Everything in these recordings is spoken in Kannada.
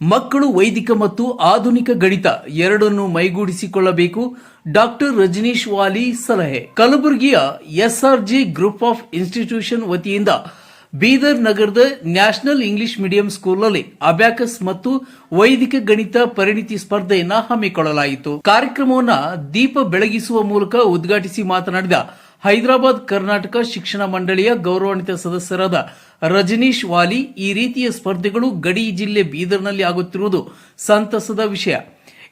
ಮಕ್ಕಳು ವೈದಿಕ ಮತ್ತು ಆಧುನಿಕ ಗಣಿತ ಎರಡನ್ನು ಮೈಗೂಡಿಸಿಕೊಳ್ಳಬೇಕು. ಡಾಕ್ಟರ್ ರಜನೀಶ್ ವಾಲಿ ಸಲಹೆ. ಕಲಬುರಗಿಯ ಎಸ್ಆರ್ಜಿ ಗ್ರೂಪ್ ಆಫ್ ಇನ್ಸ್ಟಿಟ್ಯೂಷನ್ ವತಿಯಿಂದ ಬೀದರ್ ನಗರದ ನ್ಯಾಷನಲ್ ಇಂಗ್ಲಿಷ್ ಮೀಡಿಯಂ ಸ್ಕೂಲ್ನಲ್ಲಿ ಅಬ್ಯಾಕಸ್ ಮತ್ತು ವೈದಿಕ ಗಣಿತ ಪರಿಣಿತಿ ಸ್ಪರ್ಧೆಯನ್ನು ಹಮ್ಮಿಕೊಳ್ಳಲಾಯಿತು. ಕಾರ್ಯಕ್ರಮವನ್ನು ದೀಪ ಬೆಳಗಿಸುವ ಮೂಲಕ ಉದ್ಘಾಟಿಸಿ ಮಾತನಾಡಿದ ಹೈದರಾಬಾದ್ ಕರ್ನಾಟಕ ಶಿಕ್ಷಣ ಮಂಡಳಿಯ ಗೌರವಾನ್ವಿತ ಸದಸ್ಯರಾದ ರಜನೀಶ್ ವಾಲಿ ಈ ರೀತಿಯ ಸ್ಪರ್ಧೆಗಳು ಗಡಿ ಜಿಲ್ಲೆ ಬೀದರ್ನಲ್ಲಿ ಆಗುತ್ತಿರುವುದು ಸಂತಸದ ವಿಷಯ.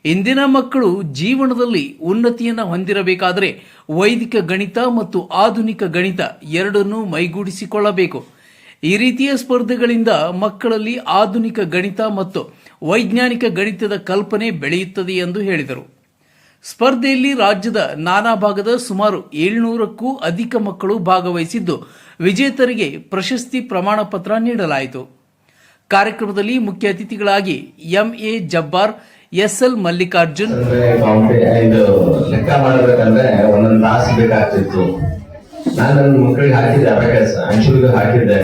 ಇಂದಿನ ಮಕ್ಕಳು ಜೀವನದಲ್ಲಿ ಉನ್ನತಿಯನ್ನು ಹೊಂದಿರಬೇಕಾದರೆ ವೈದಿಕ ಗಣಿತ ಮತ್ತು ಆಧುನಿಕ ಗಣಿತ ಎರಡನ್ನೂ ಮೈಗೂಡಿಸಿಕೊಳ್ಳಬೇಕು. ಈ ರೀತಿಯ ಸ್ಪರ್ಧೆಗಳಿಂದ ಮಕ್ಕಳಲ್ಲಿ ಆಧುನಿಕ ಗಣಿತ ಮತ್ತು ವೈಜ್ಞಾನಿಕ ಗಣಿತದ ಕಲ್ಪನೆ ಬೆಳೆಯುತ್ತದೆ ಎಂದು ಹೇಳಿದರು. ಸ್ಪರ್ಧೆಯಲ್ಲಿ ರಾಜ್ಯದ ನಾನಾ ಭಾಗದ ಸುಮಾರು ಏಳ್ನೂರಕ್ಕೂ ಅಧಿಕ ಮಕ್ಕಳು ಭಾಗವಹಿಸಿದ್ದು, ವಿಜೇತರಿಗೆ ಪ್ರಶಸ್ತಿ ಪ್ರಮಾಣ ಪತ್ರ ನೀಡಲಾಯಿತು. ಕಾರ್ಯಕ್ರಮದಲ್ಲಿ ಮುಖ್ಯ ಅತಿಥಿಗಳಾಗಿ ಎಂಎ ಜಬ್ಬಾರ್ ಮಲ್ಲಿಕಾರ್ಜುನ್. ಒಂದೊಂದು ತಾಸು ಬೇಕಾಗ್ತಿತ್ತು. ನಾನು ನನ್ನ ಮಕ್ಕಳಿಗೆ ಹಾಕಿದ್ದೆ ಹಾಕಿದ್ದೆ.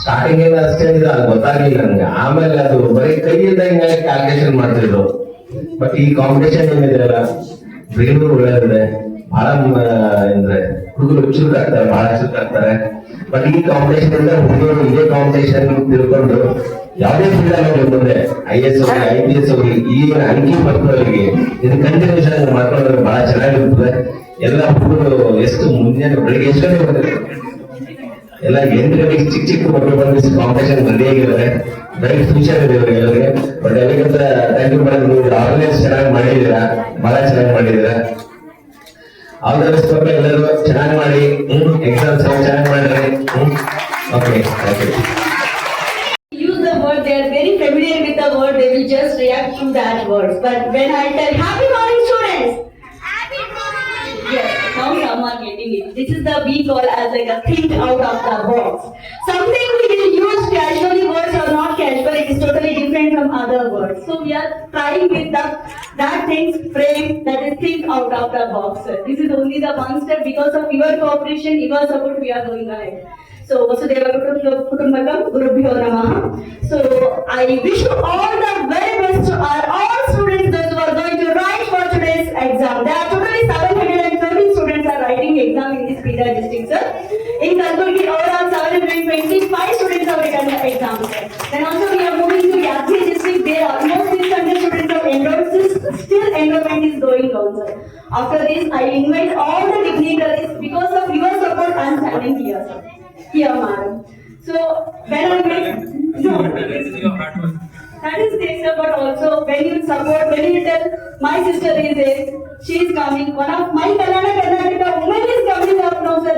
ಸ್ಟಾರ್ಟಿಂಗ್ ಏನು ಅಷ್ಟೇ ಗೊತ್ತಾಗ್ಲಿಲ್ಲ ನನ್ಗೆ. ಆಮೇಲೆ ಅದು ಬರೀ ಕೈಯಿಂದ ಹಿಂಗಾಗಿ ಕ್ಯಾಲ್ಕುಲೇಷನ್ ಮಾಡ್ತಿದ್ರು. ಬಟ್ ಈ ಕಾಂಪಿಟೇಷನ್ ಏನಿದೆಯಲ್ಲ ಬ್ರೈನು ಒಳ್ಳೆದಿದೆ ಬಹಳ ಅಂದ್ರೆ ಹುಡುಗರು ಚುರುಕು ಆಗ್ತಾರೆ ಬಹಳ ಚುರುಕು ಆಗ್ತಾರೆ ಬಟ್ ಈ ಕಾಂಪಿಟೇಷನ್ ಇಂದ ಹುಡುಗರು ಇದೇ ಕಾಂಪಿಟೇಷನ್ ತಿಳ್ಕೊಂಡು, ಯಾವುದೇ ಫೀಲ್ಡ್ ಅಲ್ಲಿ ಮುಂದೆ ಐ ಎಸ್ ಹೋಗಿ ಐ ಪಿ ಎಸ್ ಹೋಗಿ ಈ ಅಂಕಿ ಮಕ್ಕಳಿಗೆ ಇದು ಕಂಟಿನ್ಯೂಷನ್ ಮಾಡ್ಕೊಂಡ್ರೆ ಬಹಳ ಚೆನ್ನಾಗಿರ್ತದೆ ಎಲ್ಲ ಹುಡುಗರು ಎಷ್ಟು ಮುಂದೆ ಬೆಳಿಗ್ಗೆ ಎಷ್ಟು ಗಂಟೆಗೆ ಬರ್ತಾರೆ? ಎಲ್ಲ ಎಂಟು ಚಿಕ್ಕ ಚಿಕ್ಕ ಮಕ್ಕಳು ಬಂದು ಕಾಂಪಿಟೇಷನ್ ರೆಡಿ ಆಗಿದ್ದಾರೆ ಬ್ರೈಟ್ ಫ್ಯೂಚರ್ ಇದೆ ಇವರಿಗೆ ಬಟ್ ಎಲ್ಲಿಗಂತ ಥ್ಯಾಂಕ್ ಯು ಮೇಡಮ್ ನೀವು ಆರ್ಗನೈಸ್ ಚೆನ್ನಾಗಿ ಮಾಡಿದ್ದೀರಾ? ಬಹಳ ಚೆನ್ನಾಗಿ ಮಾಡಿದ್ದೀರಾ? ಆರ್ಗನೈಸ್ ಎಲ್ಲರೂ ಚೆನ್ನಾಗಿ ಮಾಡಿ. ಎಕ್ಸಾಮ್ಸ್ ಚೆನ್ನಾಗಿ ಮಾಡಿರಿ. Okay thank you when I tell now some are getting it. This is the we call as like a think out of the box. Something we will use casually words or not casual, it is totally different from other words. So we are trying with the, that things frame that is think out of the box. This is only the one step because of your cooperation, your support we are going ahead. So Vasudeva Kutum- Kutumbakam Gurubhyo Namaha. So I wish you all the 725 students have written the exam, sir. Then also we are moving to Yadgir district, there are almost 600 students have enrolled, Still- enrollment is going on, sir. After this, I invite all the dignitaries, because of your support, I am standing here, sir. Here, madam. So, when I make, no. That is there, sir, but also when you support, when you tell, my sister is there, she is coming, one of my Kalana Karnataka woman is coming up now, sir,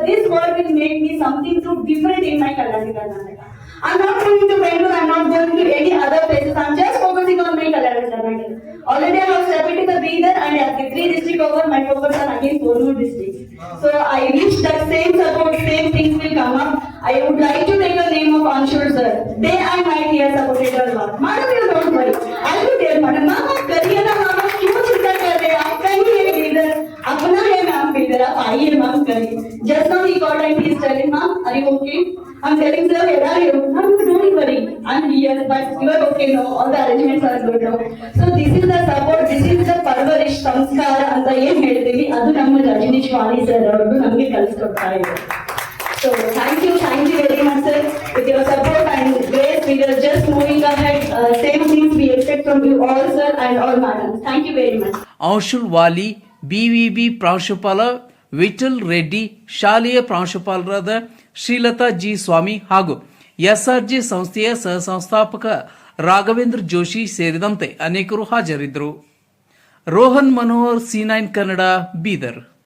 different in my Kalana Karnataka. I'm not going to Bangalore, I'm not going to any other places, I'm just focusing on my Kalana Karnataka. Already I was stepped into the Bidar and at the three district over, my focus on again four more districts. So I wish that same support, same things will come up. I would like to take the name of Anshul sir. They are my dear has supported work. Madam, you don't worry. I will tell madam, mama, करिए you okay? I'm telling sir, where are you? Ma'am, don't worry. I'm here, but you are okay now. All the arrangements are good now. So this is the support, this is the ಪರ್ವರಿಶ್ ಸಂಸ್ಕಾರ ಅಂತ ಏನ್ ಹೇಳ್ತೀವಿ ಅದು ನಮ್ಮ ರಜನೀಶ್ ವಾಲಿ ಸರ್ ಅವರು ನಮಗೆ ಕಲಿಸ್ಕೊಡ್ತಾ ಇದ್ದಾರೆ so thank you thank you very much sir with your support and grace we are just moving ahead same things we expect from you all sir and all madam thank you very much Anshul Wali BVB ಪ್ರಾಂಶುಪಾಲ ವಿಠಲ್ ರೆಡ್ಡಿ, ಶಾಲೆಯ ಪ್ರಾಂಶುಪಾಲರಾದ ಶ್ರೀಲತಾ ಜಿ ಸ್ವಾಮಿ ಹಾಗೂ ಎಸ್ಆರ್ಜಿ ಸಂಸ್ಥೆಯ ಸಹ ಸಂಸ್ಥಾಪಕ ರಾಘವೇಂದ್ರ ಜೋಶಿ ಸೇರಿದಂತೆ ಅನೇಕರು ಹಾಜರಿದ್ದರು. Rohan Manohar, C nine Kannada, Bidar.